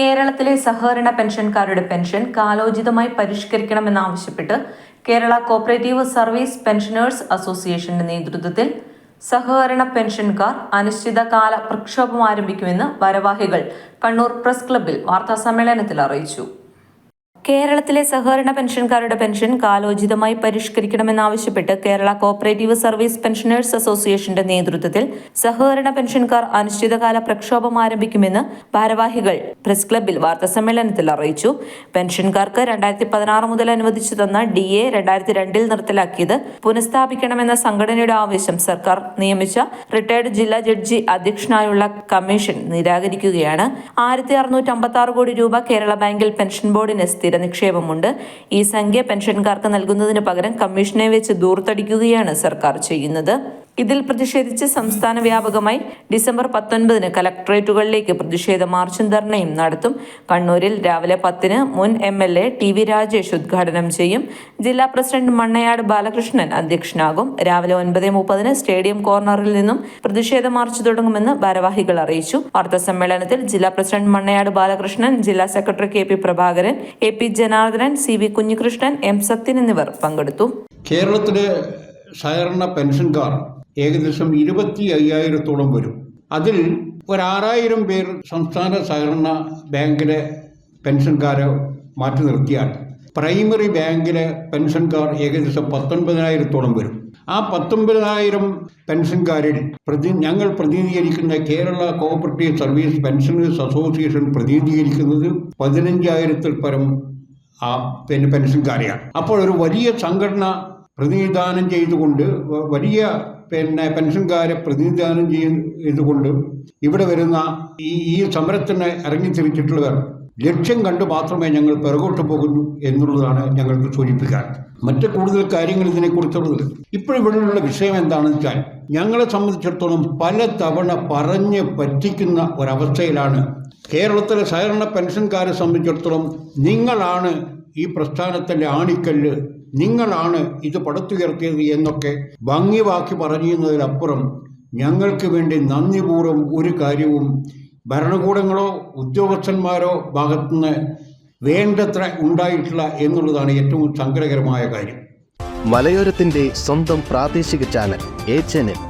കേരളത്തിലെ സഹകരണ പെൻഷൻകാരുടെ പെൻഷൻ കാലോചിതമായി പരിഷ്കരിക്കണമെന്നാവശ്യപ്പെട്ട് കേരള കോപ്പറേറ്റീവ് സർവീസ് പെൻഷനേഴ്സ് അസോസിയേഷന്റെ നേതൃത്വത്തിൽ സഹകരണ പെൻഷൻകാർ അനിശ്ചിതകാല പ്രക്ഷോഭം ആരംഭിക്കുമെന്ന് ഭാരവാഹികൾ കണ്ണൂർ പ്രസ് ക്ലബ്ബിൽ വാർത്താസമ്മേളനത്തിൽ അറിയിച്ചു. കേരളത്തിലെ സഹകരണ പെൻഷൻകാരുടെ പെൻഷൻ കാലോചിതമായി പരിഷ്കരിക്കണമെന്നാവശ്യപ്പെട്ട് കേരള കോപ്പറേറ്റീവ് സർവീസ് പെൻഷനേഴ്സ് അസോസിയേഷന്റെ നേതൃത്വത്തിൽ സഹകരണ പെൻഷൻകാർ അനിശ്ചിതകാല പ്രക്ഷോഭം ആരംഭിക്കുമെന്ന് ഭാരവാഹികൾ പ്രസ് ക്ലബ്ബിൽ വാർത്താസമ്മേളനത്തിൽ അറിയിച്ചു. പെൻഷൻകാർക്ക് രണ്ടായിരത്തി പതിനാറ് മുതൽ അനുവദിച്ചു തന്ന ഡി എ രണ്ടായിരത്തി രണ്ടിൽ നിർത്തലാക്കിയത് പുനഃസ്ഥാപിക്കണമെന്ന സംഘടനയുടെ ആവശ്യം സർക്കാർ നിയമിച്ച റിട്ടയർഡ് ജില്ലാ ജഡ്ജി അധ്യക്ഷനായുള്ള കമ്മീഷൻ നിരാകരിക്കുകയാണ്. ആയിരത്തി അറുന്നൂറ്റി അമ്പത്തി ആറ് കോടി രൂപ കേരള ബാങ്കിൽ പെൻഷൻ ബോർഡിന് സ്ഥിര നിക്ഷേപമുണ്ട്. ഈ സംഖ്യ പെൻഷൻകാർക്ക് നൽകുന്നതിന് പകരം കമ്മീഷനെ വെച്ച് ദൂർത്തടിക്കുകയാണ് സർക്കാർ ചെയ്യുന്നത്. ഇതിൽ പ്രതിഷേധിച്ച് സംസ്ഥാന വ്യാപകമായി ഡിസംബർ പത്തൊൻപതിന് കലക്ട്രേറ്റുകളിലേക്ക് പ്രതിഷേധ മാർച്ചും ധർണയും നടത്തും. കണ്ണൂരിൽ രാവിലെ പത്തിന് മുൻ M L A T V Rajesh ഉദ്ഘാടനം ചെയ്യും. ജില്ലാ പ്രസിഡന്റ് മണ്ണയാട് ബാലകൃഷ്ണൻ അധ്യക്ഷനാകും. രാവിലെ ഒൻപത് മുപ്പതിന് സ്റ്റേഡിയം കോർണറിൽ നിന്നും പ്രതിഷേധ മാർച്ച് തുടങ്ങുമെന്ന് ഭാരവാഹികൾ അറിയിച്ചു. വാർത്താ സമ്മേളനത്തിൽ ജില്ലാ പ്രസിഡന്റ് മണ്ണയാട് ബാലകൃഷ്ണൻ ജില്ലാ secretary K P Prabhakaran A P Janardhanan C V Kunhikrishnan M Sathyan എന്നിവർ പങ്കെടുത്തു. കേരളത്തിലെ സഹകരണ പെൻഷൻകാർ ഏകദേശം ഇരുപത്തി അയ്യായിരത്തോളം വരും. അതിൽ ഒരാറായിരം പേർ സംസ്ഥാന സഹകരണ ബാങ്കിലെ പെൻഷൻകാരെ മാറ്റി നിർത്തിയാൽ പ്രൈമറി ബാങ്കിലെ പെൻഷൻകാർ ഏകദേശം പത്തൊൻപതിനായിരത്തോളം വരും. ആ പത്തൊൻപതിനായിരം പെൻഷൻകാരിൽ പ്രതി ഞങ്ങൾ പ്രതിനിധീകരിക്കുന്ന Kerala cooperative service pensioners association പ്രതിനിധീകരിക്കുന്നത് പതിനഞ്ചായിരത്തിൽ പരം ആ പിന്നെ പെൻഷൻകാരെയാണ്. അപ്പോൾ ഒരു വലിയ സംഘടന പ്രതിനിധാനം ചെയ്തുകൊണ്ട് വലിയ പിന്നെ പെൻഷൻകാരെ പ്രതിനിധാനം ചെയ്തുകൊണ്ട് ഇവിടെ വരുന്ന ഈ ഈ സമരത്തിന് ഇറങ്ങിത്തിരിച്ചിട്ടുള്ളവർ ലക്ഷ്യം കണ്ട് മാത്രമേ ഞങ്ങൾ പിറകോട്ട് പോകുന്നു എന്നുള്ളതാണ് ഞങ്ങൾക്ക് സൂചിപ്പിക്കാൻ. മറ്റ് കൂടുതൽ കാര്യങ്ങൾ ഇതിനെക്കുറിച്ചുള്ളത്. ഇപ്പോഴിവിടെയുള്ള വിഷയം എന്താണെന്ന് വെച്ചാൽ ഞങ്ങളെ സംബന്ധിച്ചിടത്തോളം പല തവണ പറഞ്ഞ് പറ്റിക്കുന്ന ഒരവസ്ഥയിലാണ് കേരളത്തിലെ സഹകരണ പെൻഷൻകാരെ സംബന്ധിച്ചിടത്തോളം നിങ്ങളാണ് ഈ പ്രസ്ഥാനത്തിന്റെ ആണിക്കല്ല് നിങ്ങളാണ് ഇത് പടുത്തുയർത്തിയത് എന്നൊക്കെ ഭംഗി വാക്കി പറയുന്നതിലപ്പുറം ഞങ്ങൾക്ക് വേണ്ടി നന്ദിപൂർവം ഒരു കാര്യവും ഭരണകൂടങ്ങളോ ഉദ്യോഗസ്ഥന്മാരോ ഭാഗത്തുനിന്ന് വേണ്ടത്ര ഉണ്ടായിട്ടില്ല എന്നുള്ളതാണ് ഏറ്റവും സങ്കടകരമായ കാര്യം. മലയോരത്തിന്റെ സ്വന്തം പ്രാദേശിക ചാനൽ എ ചാനൽ.